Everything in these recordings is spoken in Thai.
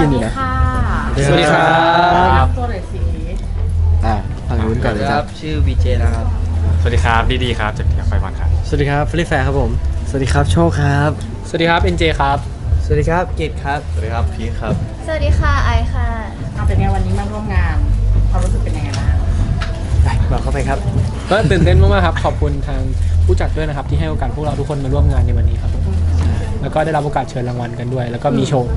ยินอยู่นะค่ะสวัสดีครับแนะนำตัวหน่อยสิอะฝั่งนู้นก่อนเลยครับ ชื่อวีเจนะครับสวัสดีครับดีดีครับจากเทียไฟวันครับ สวัสดีครับฟลิแฟร์ครับผม สวัสดีครับโชคครับ สวัสดีครับเอ็นเจครับ สวัสดีครับกิตครับ สวัสดีครับพีคครับ สวัสดีค่ะไอค่ะ เอาเป็นไงวันนี้มาร่วมงานความรู้สึกเป็นยังไงบ้างบอกเข้าไปครับ ก็ตื่นเต้นมากๆครับ ขอบคุณทางผู้จัดด้วยนะครับที่ให้โอกาสพวกเราทุกคนมาร่วมงานในวันนี้ครับผมแล้วก็ได้รับโอกาสเชิญรางวัลกันด้วย แล้วก็มีโชว์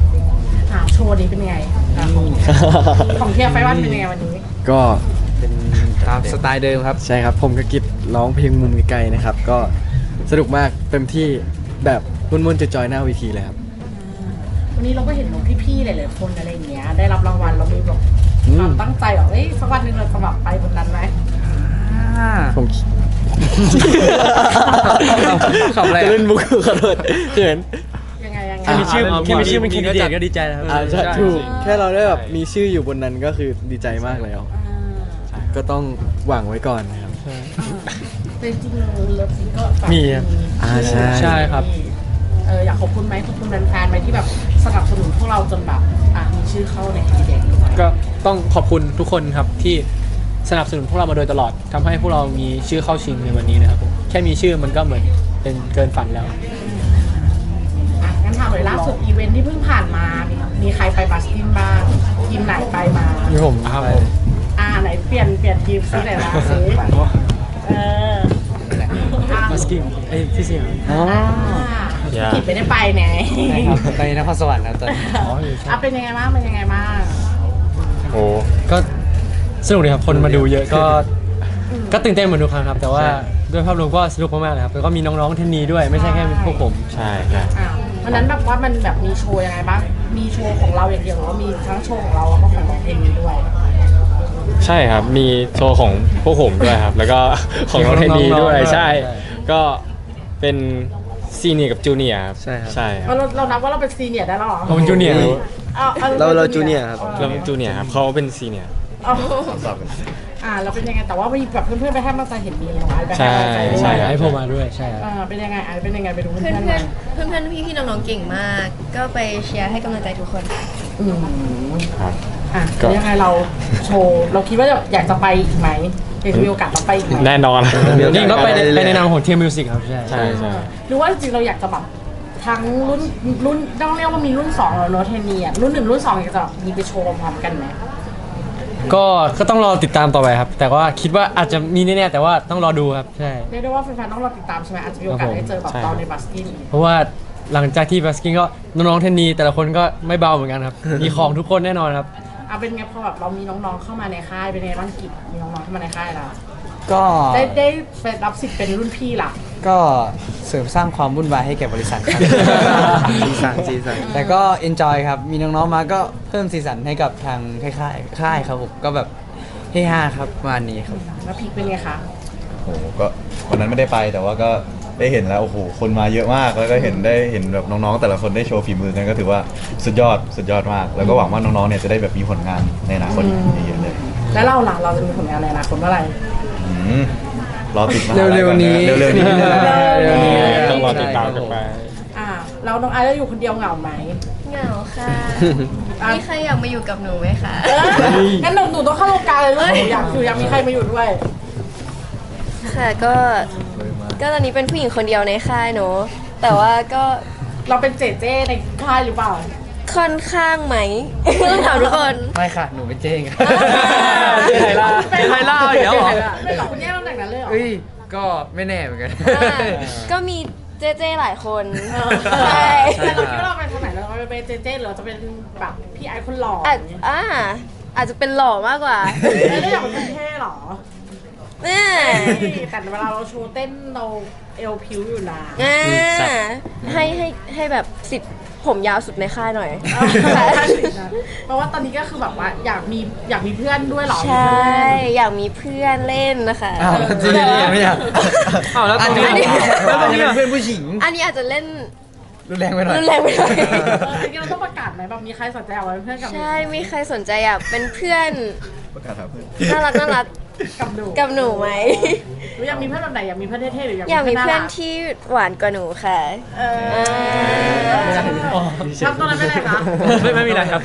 อ่าโชว์นี้เป็นยังไงอะของของเทียไฟวันเป็นยังไงวันนี้ก็เป็นตามสไตล์เดิมครับ ใช่ครับ ผมกับกิจร้องเพลงมุมไกลๆนะครับ ก็สนุกมากเต็มที่แบบมุ่นๆจะจอยๆหน้าเวทีเลยครับ วันนี้เราก็เห็นน้องพี่ๆหลายๆคนอะไรอย่างเงี้ยได้รับรางวัลเรามีแบบอืม ความตั้งใจแบบเอ้ยสักวันหนึ่งเราจะแบบไปบนนั้นไหมผมขำอะไรจะเล่นมุกขอโทษเขิน ค่มีชื่อแค่มีชื่อเป็นแคนดิเดตก็ดีใจแล้วอ่าใช่ถูก แค่เราได้แบบมีชื่ออยู่บนนั้นก็คือดีใจมากแล้วอ่าก็ต้องหวังไว้ก่อนนะครับ แต่จริงๆเลิฟซีก็แบบมีครับอ่าใช่ ใช่ครับ เอออยากขอบคุณไหมขอบคุณแฟนๆไหมที่แบบสนับสนุนพวกเราจนแบบอะมีชื่อเข้าในทีเด็กก็ต้องขอบคุณทุกคนครับที่สนับสนุนพวกเรามาโดยตลอดทำให้พวกเรามีชื่อเข้าชิงในวันนี้นะครับผมแค่มีชื่อมันก็เหมือนเป็นเกินฝันแล้ว อะงั้นถามเลยล่าสุดอีเวนท์ที่เพิ่งผ่านมา มีมีใครไปบัสกินบ้างทีมไหนไปมา นี่ผมครับผม อ่าไหนเปลี่ยนเปลี่ยนทีมซิไหนมาซิเอออะมัสกิ้งไอ้ที่เสียงอ๋ออ่าอย่ากิจไม่ได้ไปไงไปนครสวรรค์ครับตอนอะเป็นยังไงบ้างเป็นยังไงบ้างโอ้ ก็สนุกดีครับ คนมาดูเยอะก็ก็ตื่นเต้นเหมือนทุกครั้งครับ แต่ว่าด้วยภาพรวมก็สนุกมากๆเลยครับแล้วก็มีน้องๆเทนนีด้วยไม่ใช่แค่พวกผม ใช่ใช่อ่าวั นนั้นแบบว่ามันแบบมีโชว์ยังไงบ้างมีโชว์ของเราอย่างเดียวหรือว่ามีทั้งโชว์ของเราแล้วก็ของน้องเองด้วย ใช่ครับ มีโชว์ของพวกผมด้วยครับ แล้วก็ของน้องเทนนีด้วยน้องๆด้วยใช่ใช่ ก็เป็นซีเนียร์กับจูเนียร์ครับใช่ครับ ใช่คเรารับเรานับว่าเราเป็นซีเนียร์ได้แล้วเหรอผมเป็นจูเนียร์เอาอเราเราจูเนียร์ครับ เราเป็นจูเนียร์ครับเขาเป็นซีเนียร์เอา อ่าเราเป็นยังไงแต่ว่ามีแบบเพื่อนๆไปให้กำลังใจเห็นมีน้องไอซ์ไปให้กำลังใจด้วยใช่ไอโฟมาด้วยใช่ครับ อ่าเป็นยังไงไอซ์เป็นยังไงไปดูเพื่เพื่ออนนๆเพื่กัอนนเพื่อนเพื่อนพี่พี่ๆน้องๆเก่งมาก ก็ไปเชียร์ให้กำลังใจทุกคนค่ะอืมครับ อะก็แล้วยังไงเราโชว์เราคิดว่าอยากจะไปอีกไหมอยากจะมีโอกาสต้องไปอีกไหมแน่นอนจริงๆก็ไปในไปในนามของเทียมิวสิกครับใช่ ใช่ใช่หรือว่าจริงๆเราอยากจะแบบทั้งรุ่นรุ่นต้องเรียกว่ามีรุ่นสองแล้วเนอะเทนเนียรุ่นหนึ่งรุ่นสองอยากจะแบบมีไปโชว์พร้อมๆกันไหม ก็ก็ต้องรอติดตามต่อไปครับ แต่ว่าคิดว่าอาจจะมีแน่ๆแต่ว่าต้องรอดูครับใช่ เรียกได้ว่าแฟนๆต้องรอติดตามใช่ไหมอาจจะมีโอกาสได้เจอแบบเราในบัสกิ้งเพราะว่าหลังจากที่บัสกิ้งก็น้องๆเทนนีแต่ละคนก็ไม่เบาเหมือนกันครับ มีของทุกคนแน่นอนครับ เอาเป็นไงพอแบบเรามีน้องๆเข้ามาในค่ายเป็นไงบ้างกิจมีน้องๆเข้ามาในค่ายแล้วก็ได้ได้รับสิทธิ์เป็นรุ่นพี่ล่ะ ก็เสริมสร้างความวุ่นวายให้แก่บริษัทครับ สีสันสีสัน แต่ก็ enjoy ครับ มีน้องๆมาก็เพิ่มสีสันให้กับทางค่ายๆค่ายครับผมก็แบบเฮฮาครับประมาณนี้ครับ แล้วพีคเป็นไงคะ โอ้โหก็วันนั้นไม่ได้ไปแต่ว่าก็ได้เห็นแล้วโอ้โหคนมาเยอะมากแล้วก็เห็นได้เห็นแบบน้องๆ แต่ละคนได้โชว์ฝีมือกันก็ถือว่าสุดยอดสุดยอดมาก แล้วก็หวังว่าน้องๆเนี่ยจะได้แบบมีผลงานในอนาคตเยอะๆเลยแล้วเราล่ะเราจะมีผลงานในอนาคตเมื่อไหร่อืม รอติดมหาลัยเร็วๆนี้ ก่อเร็วๆนี้เร็วๆนี้ ต้องรอติดตามกันไป อ่าเราน้องไอซ์เราอยู่คนเดียวเหงาไหมเหงาค่ะ อะมีใครอยากมาอยู่กับหนูไหมคะ เอองั้นหนูหนูต้องเข้าวงการเลยลูกหนูอยากอยู่อยากมีใครมาอยู่ด้วย ค่ะก็ ก็ตอนนี้เป็นผู้หญิงคนเดียวในค่ายเนอะแต่ว่าก็เราเป็นเจเจในค่ายหรือเปล่า ค่อนข้างไหมต้องถามทุกคน ไม่ค่ะ หนูเป็นเจ้งครับไทยล่าไทยล่าอีกแล้วเหรอ ไม่หรอกคุณแย่ ก็ไม่แน่เหมือนกัน อ่าก็มีเจเจหลายคนเออใช่ แต่เราคิดว่าเราเป็นคนไหนเราจะเป็นเจเจหรือเราจะเป็นแบบพี่ไอซ์คนหล่ออาอจย่างเงี้ยอ่าอาจจะเป็นหล่อมากกว่าไม่ได้อยากเป็นคนเท่หรอเนี่ยแต่เวลาเราโชว์เต้นเราเอวพิ้วอยู่นะอ่าให้ให้ให้แบบสิบ ผมยาวสุดในค่ายหน่อย เพราะว่าตอนนี้ก็คือแบบว่าอยากมีอยากมีเพื่อนด้วยเหรอ ใช่ อยากมีเพื่อนเล่นนะคะอ้าวจริงๆเนี่ยไม่อยากอ้าวแล้วตรงนี้อันนี้แล้วตรงนี้เป็นเพื่อนผู้หญิงอันนี้อาจจะเล่นรุนแรงไปหน่อยรุนแรงไปหน่อยเออจริงๆเราต้องประกาศไหมแบบมีใครสนใจเอาไว้เป็นเพื่อนกับหนูใช่ มีใครสนใจอยากเป็นเพื่อนประกาศหาเพื่อนน่ารักน่ารักกับหนูกับหนูไหม หนูอยากมีเพื่อนแบบไหนอยากมีเพื่อนเท่ๆหรืออยากอยากมีเพื่อนรักที่หวานกว่าหนูค่ะเอออ่าทำตัวนั้นเป็นไรคะไม่ไม่มีอะไรครับ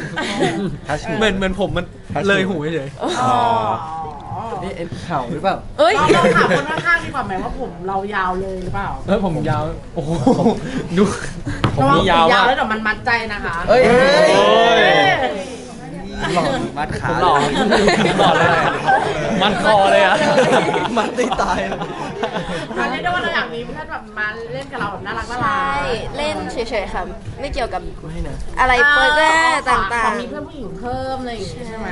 เหมือนเหมือนผมมันเลยหูเฉยอ๋อนี่เอ็นเข่าหรือเปล่าเอ้ย เราลองถามคนข้างๆดีกว่าไหมว่าผมเรายาวเลยหรือเปล่าเออผมยาว โอ้โหดู ผมนี่ระวังยาวผมยาวมากแล้วเดี๋ยวมันมัดใจนะคะ เอ้ย เอ้ย หล่อมัดขาผมหล่อผมหล่อเลยมันคอเลยอะมัดได้ตายอันนี้ได้ว่าเราอยากมีเพื่อนแบบมาเล่นกับเราแบบน่ารักน่ารัใช่ กเล่นเฉยๆค่ะ ไม่เกี่ยวกับอะไรโปรเจกต์ต่างๆมีเพื่อนผู้หญิงเพิ่มอะไรอย่างงี้ใช่ไหม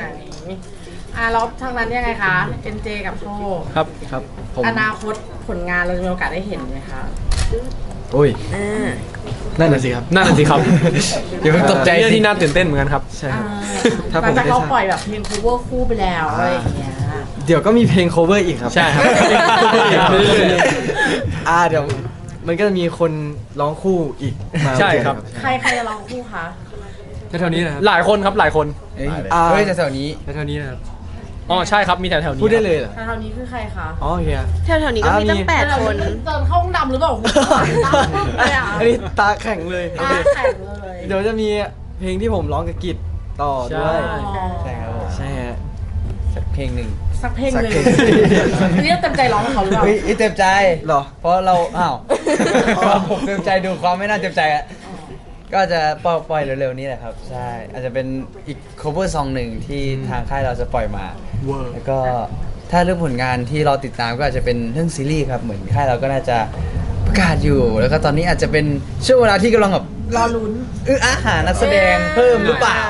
อะแล้วทางนั้นยังไงคะเอ็นเจกับโชคครับครับผมอนาคตผลงานเราจะมีโอกาสได้เห็นไหมคะ โอ้ยๆอ่านั่นน่ะสิครับนั่นน่ะสิครับอย่าเพิ่งตกใจเรื่องสิที่น่าตื่นเต้นเหมือนกันครับ ใช่ครับอ่าถ้าหผลังมจากได้เราทราบ ปล่อยแบบเพลง cover คู่ไปแล้วอะไรอย่างเงี้ย เดี๋ยวก็มีเพลง cover อีกครับใช่ครับอ่าเดี๋ยวมันก็จะมีคนร้องคู่อีกมาใช่ครับ ใครใครจะร้องคู่คะ แถวๆนี้นะครับหลายคนครับหลายคน เอ้ยอ่า เฮ้ยแต่แถวนี้ แถวๆนี้นะครับ อ๋อใช่ครับมีแถวๆนี้พูดได้เลยเหรอ แถวๆนี้คือใครคะอ๋อโอเคครับแถวๆนี้ก็มีตั้งแปดคน เดินเข้าห้องดำหรือเปล่าหูอะไรอะอันนี้ตาแข็งเลยตาแข็งเลยเดี๋ยวจะมีเพลงที่ผมร้องกับกิจต่อด้วยใช่ครับผมใช่ฮะ สักเพลงหนึ่ง สักเพลงหนึ่งสักเพลง อันนี้เราเต็มใจร้องให้เขาหรือเปล่า เฮ้ยเต็มใจ เหรอ เพราะเรา อ้าวผมเต็มใจดูความไม่น่าเต็มใจอะ ก็จะปล่อยปล่อยเร็วๆนี้แหละครับ ใช่ อาจจะเป็นอีก cover song หนึ่งที่ทางค่ายเราจะปล่อยมาเวอร์แล้วก็ถ้าเรื่องผลงานที่เราติดตามก็อาจจะเป็นเรื่องซีรีส์ครับ เหมือนค่ายเราก็น่าจะประกาศอยู่ แล้วก็ตอนนี้อาจจะเป็นช่วงเวลาที่กำลังแบบรอลุ้นเอออาหารนักแสดงเพิ่มหรือเปล่า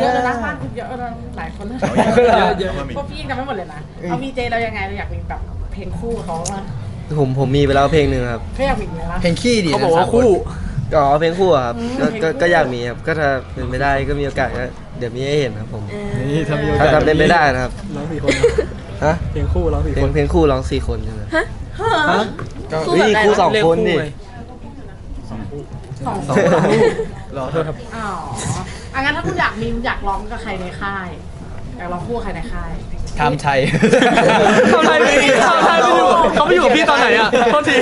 เยอะแล้วนะบ้านคุณเยอะแล้วหลายคนนะเอาเยอะเยอะพวกพี่ยังจำไม่หมดเลยนะเอาวีเจเรายังไงเราอยากมีแบบเพลงคู่กับเขาบ้างผมผมมีไปแล้วเพลงหนึ่งครับไม่อยากมีไหมล่ะเพลงขี้ดีเขาบอกว่าคู่ ก็เพลงคู่อะครับอืมก็เพลงก็คู่ก็อยากมีครับก็ถ้าเป็นไม่ได้ก็มีโอกาสก็เดี๋ยวมีให้เห็นครับผม นี่ถ้ามีโอถ้ากาสทำเป็นไม่ได้นะครับร้องสี่คนฮะเพลงคู่ร้องสี่เพลคงนเพลงคู่ร้องสี่คนใช่ไหมฮะคู่แบบเฮ้ยไหนคู่สวะองคนดิ สองสองคู่รอโทษครับอ๋ออะงั้นถ้าคุณอยากมีอยากร้องกับใครในค่าย อยากร้องคู่กับใครในค่าย ทำชัยทำไมไม่ทำไมไม่อยู่เขาไม่อยู่กับพี่ตอนไหนอะโทษที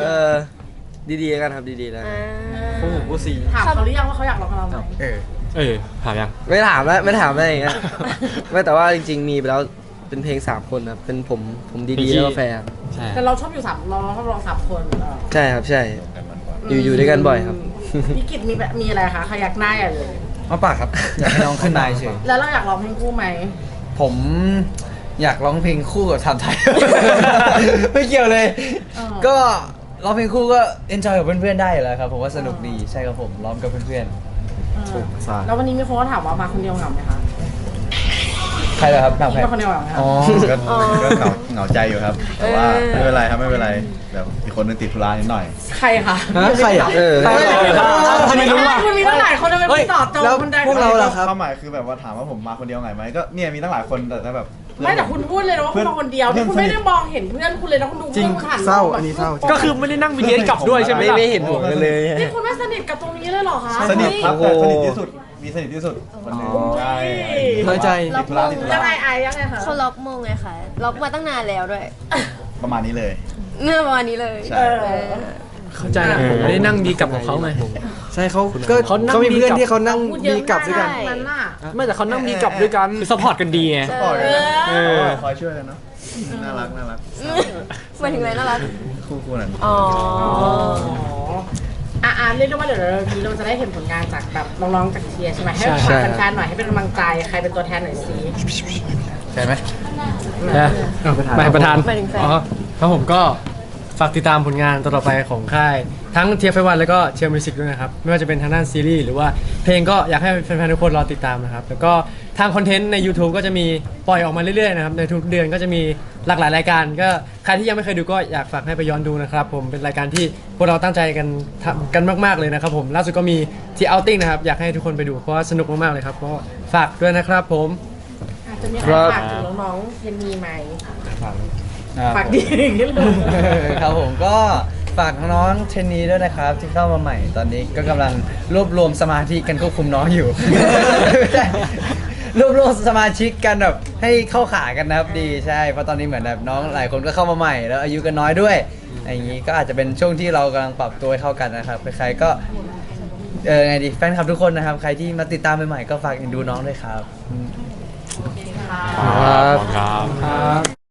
เออ ดีๆกันครับดีๆนะอ่าคู่ผมคู่สี่ถามเขาหรือยังว่าเขาอยากร้องกับเราไหมเออ เออถามยัง ไม่ถามแล้วไม่ถามอะไรอย่างเงี้ย ไม่แต่ว่าจริง ๆ มีไปแล้วเป็นเพลงสามคนครับเป็นผมผมดีๆแล้วก็แฟนใช่แต่เราชอบอยู่สามเราชอบร้องสามคนเออใช่ครับใช่ อยู่อยู่ด้วยกันบ่อยครับ พี่กิตมีแบบมีอะไรคะเขาอยากหน้าใหญ่เลย มาปากครับ อยากให้น้องขึ้นนายเฉยแล้วเราอยากร้องเพลงคู่ไหมผมอยากร้องเพลงคู่กับทำไทย ไม่เกี่ยวเลย เออก็ ร้องเพลงคู่ก็เอนจอยกับเพื่อนๆได้อยู่แล้วครับผมว่าสนุกดีใช่ครับผมร้องกับเพื่อนเออแล้ววันนี้มีคนก็ถามว่ามาคนเดียวเหงาไหมคะๆใครเหรอครับหนังมีแพมาคนเดียวเหงาไหมคะอ๋อก็ก็เหงาเหงาใจอยู่ครับ แต่ว่าไม่เป็นไรครับไม่เป็นไรแบบมีคนนึงติดธุระนิดหน่อย ใครคะฮะใครอะเออใครอะทำไมรู้ว่ามันมีตั้งหลายคนทำไมไม่ตอบโจทแล้วย์คนใดพวกเราล่ะครับ ความหมายคือแบบว่าถามว่าผมมาคนเดียวไงไหมก็เนี่ยมีตั้งหลายคนแต่ถ้าแบบเพื่อน ไม่แต่คุณพูดเลยนะว่าคุณมาคนเดียวเพื่นี่อนคุณไม่ได้มองเห็นเพื่อนคุณเลยนะคุณดูจริงพื่อนคุณหันเศร้าแบบอันนี้เศร้าก็คือไม่ได้นั่ง BTS กลับด้วยใช่ไหมไม่ล่ะไม่เห็นหัวกันเลยนี่คุณไม่สนิทกับตรงนี้เลยเหรอคะสนิทครับโอ้แต่โหสนิทที่สุดมีสนิทที่สุดคนหนึงใช่น้อยใจติดธุระติดธุยัระงไงไอยังไงคะเขาล็อกมงไงคะล็อกมาตั้งนานแล้วด้วย ประมาณนี้เลยเมื่อประมาณนี้เลยใช่เออเออเข้าใจนะผมไม่ได้นั่งดีกลับกับเขาไง ใช่เขาก็เขานั่ง เขามีเพื่อนดีกับที่เขานั่งพูดเยดีอะกลับด้วยกันใช่นั้นน่ะ ไม่แต่เขานั่งดีกลับด้วยกัน คือสปอร์ตกันดีไง ปล่อยเอเลยอเออ คอยช่วยกันเนาะน่ารักน่ารักหมายถึงอะไรน่ารัก คู่คู่นั้น อ๋อ อะอะเรียกได้ว่าเดี๋ยวเราทีเราจะได้เห็นผลงานจากแบบน้องๆจากเทียร์ใช่ไหมให้ใช่ ฝากแฟนๆหน่อยให้เป็นกำลังใจใครเป็นตัวแทนหน่อยสิใช่ไหม นะไม่ประธานหมายถึงแฟน อ๋อครับผมก็ ฝากติดตามผลงานต่อๆไปของค่าย ทั้งเทียร์ไฟวันแล้วก็เทียร์มิวสิกด้วยนะครับ ไม่ว่าจะเป็นทางด้านซีรีส์หรือว่าเพลงก็อยากให้แฟนๆทุกคนรอติดตามนะครับ แล้วก็ทางคอนเทนต์ใน YouTube ก็จะมีปล่อยออกมาเรื่อยๆนะครับในทุกเดือนก็จะมีหลากหลายรายการ ก็ใครที่ยังไม่เคยดูก็อยากฝากให้ไปย้อนดูนะครับผมเป็นรายการที่พวกเราตั้งใจกันทำกันมากๆเลยนะครับผมล่าสุดก็มีที่เอาติ้งนะครับอยากให้ทุกคนไปดูเพราะว่าสนุกมากๆเลยครับก็ฝากด้วยนะครับผม อาจจะมีใคครรับฝากถึงน้องๆเพนนีไหมอ่า ฝากดีอย่างนี้เลยครับผมก็ฝากน้องๆเทนนีด้วยนะครับ ที่เข้ามาใหม่ตอนนี้ก็กำลังรวบรวมสมาธิกันควบคุมน้องอยู่ไม่ใช่รวบรวมสมาชิกกันแบบให้เข้าขากันนะครับดีใช่เพราะตอนนี้เหมือนแบบน้องหลายคนก็เข้ามาใหม่แล้วอายุกันน้อยด้วยอย่างนี้ก็อาจจะเป็นช่วงที่เรากำลังปรับตัวให้เข้ากันนะครับใครๆก็เออไงดีแฟนคลับทุกคนนะครับ ใครที่มาติดตามใหม่ๆก็ฝากเอ็นดูน้องด้วยครับค่ะครับขอบคุณครับ